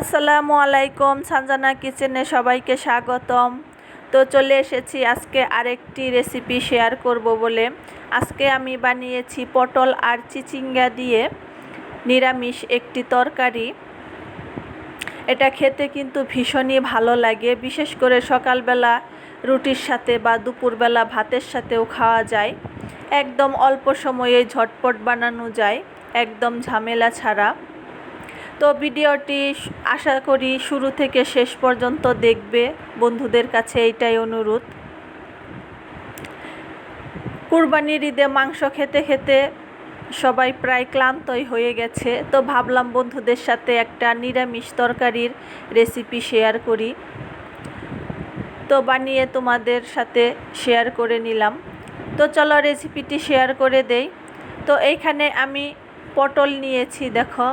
আসসালামু আলাইকুম, সানজানা কিচেনে সবাইকে স্বাগতম। তো চলে এসেছি আজকে আরেকটি রেসিপি শেয়ার করব বলে। আজকে আমি বানিয়েছি পটল আর চিচিঙ্গা দিয়ে নিরামিষ একটি তরকারি। এটা খেতে কিন্তু ভীষণই ভালো লাগে, বিশেষ করে সকালবেলা রুটির সাথে বা দুপুরবেলা ভাতের সাথেও খাওয়া যায়। একদম অল্প সময়ে ঝটপট বানানো যায়, একদম ঝামেলা ছাড়া। তো ভিডিওটি আশা করি শুরু থেকে শেষ পর্যন্ত দেখবে। বন্ধুদের কাছে এইটাই অনুরোধ। কুরবানির ঈদে মাংস খেতে খেতে সবাই প্রায় ক্লান্তই হয়ে গেছে। তো ভাবলাম বন্ধুদের সাথে একটা নিরামিষ তরকারির রেসিপি শেয়ার করি। তো বানিয়ে তোমাদের সাথে শেয়ার করে নিলাম। তো চলো রেসিপিটি শেয়ার করে দেই। তো এইখানে আমি পটল নিয়েছি, দেখো।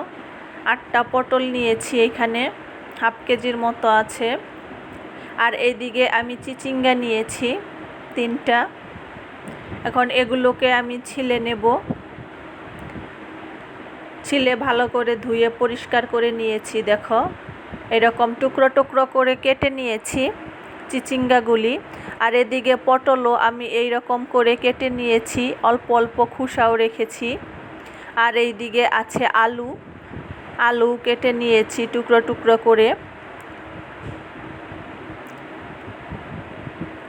আটটা পটল নিয়েছি এখানে, হাফ কেজির মতো আছে। আর এইদিকে আমি চিচিঙ্গা নিয়েছি, তিনটা। এখন এগুলোকে আমি ছিলে নেব। ছিলে ভালো করে ধুয়ে পরিষ্কার করে নিয়েছি, দেখো। এরকম টুকরো টুকরো করে কেটে নিয়েছি চিচিঙ্গাগুলি। আর এদিকে পটলও আমি এই রকম করে কেটে নিয়েছি, অল্প অল্প খুসাও রেখেছি। আর এই দিকে আছে আলু। আলু কেটে নিয়েছি টুকরো টুকরো করে।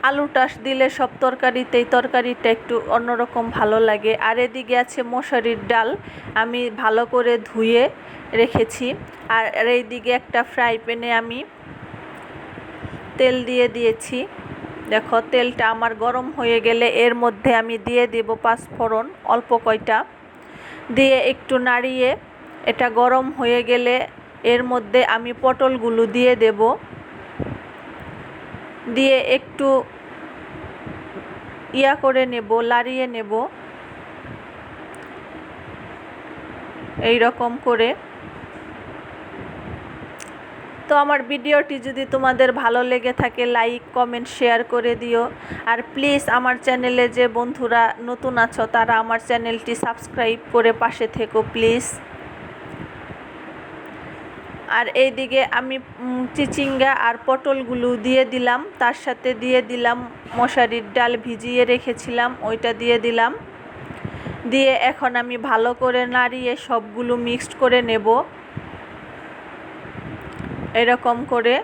আলুটা দিলে সব তরকারিতেই তরকারিটা একটু অন্যরকম ভালো লাগে। আর এদিকে আছে মশারির ডাল, আমি ভালো করে ধুয়ে রেখেছি। আর এইদিকে একটা ফ্রাই প্যানে আমি তেল দিয়ে দিয়েছি। দেখো, তেলটা আমার গরম হয়ে গেলে এর মধ্যে আমি দিয়ে দেব পাঁচফোড়ন, অল্প কয়টা। দিয়ে একটু নাড়িয়ে এটা গরম হয়ে গেলে এর মধ্যে আমি পটলগুলো দিয়ে দেব। দিয়ে একটু ইয়া করে নেব, লাড়িয়ে নেব। এই রকম করে। তো আমার ভিডিওটি যদি তোমাদের ভালো লেগে থাকে, লাইক, কমেন্ট, শেয়ার করে দিও। আর প্লিজ আমার চ্যানেলে যে বন্ধুরা নতুন আছো, তারা আমার চ্যানেলটি সাবস্ক্রাইব করে পাশে থেকো, প্লিজ। আর এইদিকে আমি চিচিঙ্গা আর পটলগুলো দিয়ে দিলাম। তার সাথে দিয়ে দিলাম মশারির ডাল ভিজিয়ে রেখেছিলাম, ওইটা দিয়ে দিলাম। দিয়ে এখন আমি ভালো করে নাড়িয়ে সবগুলো মিক্সড করে নেব। এরকম করে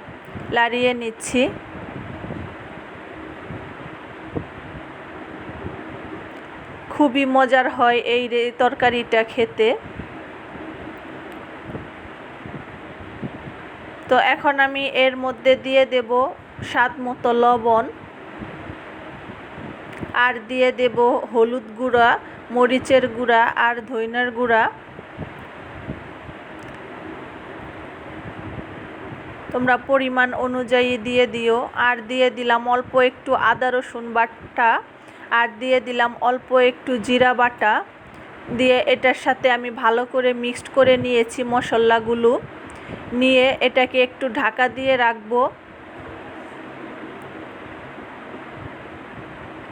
লাড়িয়ে নিচ্ছি। খুবই মজার হয় এই তরকারিটা খেতে। তো এখন আমি এর মধ্যে দিয়ে দেব স্বাদ মতো লবণ আর দিয়ে দেব হলুদ গুঁড়া, মরিচের গুঁড়া আর ধইনার গুঁড়া। তোমরা পরিমাণ অনুযায়ী দিয়ে দিও। আর দিয়ে দিলাম অল্প একটু আদা রসুন বাটা। আর দিয়ে দিলাম অল্প একটু জিরা বাটা। দিয়ে এটার সাথে আমি ভালো করে মিক্সড করে নিয়েছি মশলাগুলো। নিয়ে এটাকে একটু ঢাকা দিয়ে রাখব।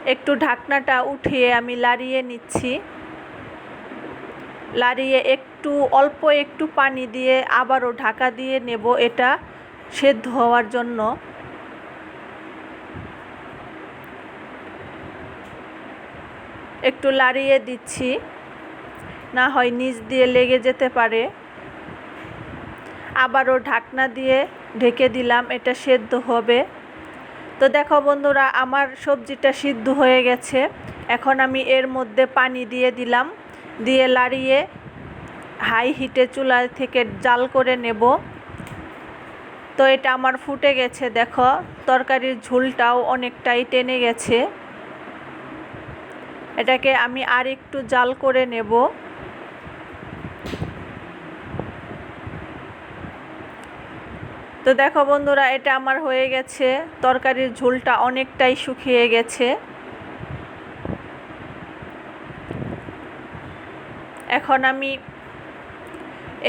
একটু ঢাকনাটা উঠিয়ে আমি লাড়িয়ে নিচ্ছি। লাড়িয়ে একটু, অল্প একটু পানি দিয়ে আবারও ঢাকা দিয়ে নেব এটা সেদ্ধ হওয়ার জন্য। একটু লাড়িয়ে দিচ্ছি। না হয় নিচ দিয়ে লেগে যেতে পারে। আবারও ঢাকনা দিয়ে ঢেকে দিলাম, এটা সেদ্ধ হবে। তো দেখো বন্ধুরা, আমার সবজিটা সিদ্ধ হয়ে গেছে। এখন আমি এর মধ্যে পানি দিয়ে দিলাম, দিয়ে লাড়িয়ে হাই হিটে চুলা থেকে জাল করে নেব। তো এটা আমার ফুটে গেছে, দেখো, তরকারির ঝুলটাও অনেকটাই টেনে গেছে। এটাকে আমি আর একটু জাল করে নেব। তো দেখো বন্ধুরা, এটা আমার হয়ে গেছে। তরকারির ঝোলটা অনেকটাই শুকিয়ে গেছে। এখন আমি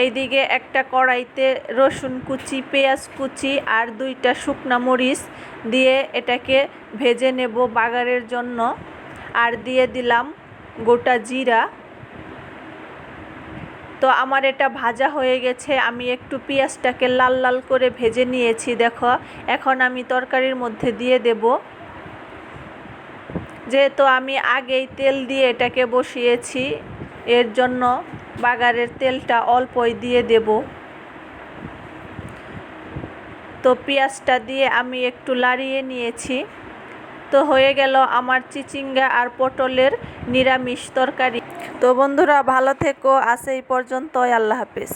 এইদিকে একটা কড়াইতে রসুন কুচি, পেঁয়াজ কুচি আর দুইটা শুকনা মরিচ দিয়ে এটাকে ভেজে নেব বাগারের জন্য। আর দিয়ে দিলাম গোটা জিরা। তো আমার এটা ভাজা হয়ে গেছে, আমি একটু পেঁয়াজটাকে লাল লাল করে ভেজে নিয়েছি, দেখো। এখন আমি তরকারির মধ্যে দিয়ে দেব। যেহেতু আমি আগেই তেল দিয়ে এটাকে বসিয়েছি, এর জন্য বাগারের তেলটা অল্পই দিয়ে দেব। তো পেঁয়াজটা দিয়ে আমি একটু লাড়িয়ে নিয়েছি। তো হয়ে গেল আমার চিচিঙ্গা আর পটলের নিরামিষ তরকারি। তো বন্ধুরা, ভালো থেকো। আজ এই পর্যন্তই। আল্লাহ হাফেজ।